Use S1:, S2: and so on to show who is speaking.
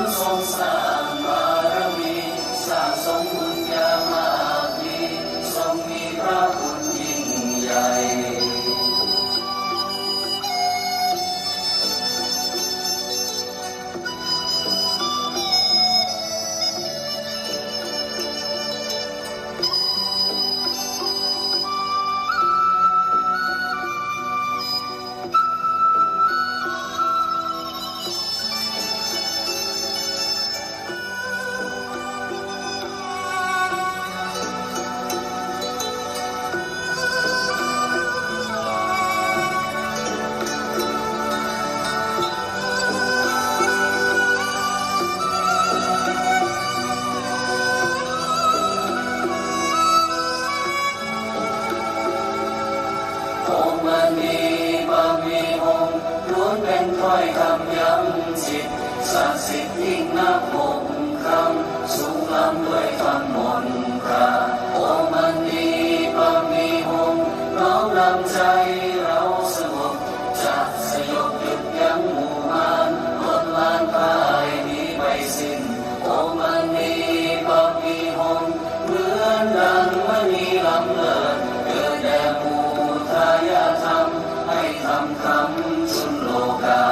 S1: sang song sang สักสิทธิ์ยิ่งนับหกคำสูงล้ำด้วยคำมนตราโอมันนีบางมีองน้อมนำใจเราสงบจากสยบหยุดยั้งหมู่มารลดล้านพายนี้ไปสิ้นโอมันนีบางมีองค์เหมือนดังมณีล้ำเลิศเกิดแด่หมู่ทายาธรรมให้ทำคำสุนโลกา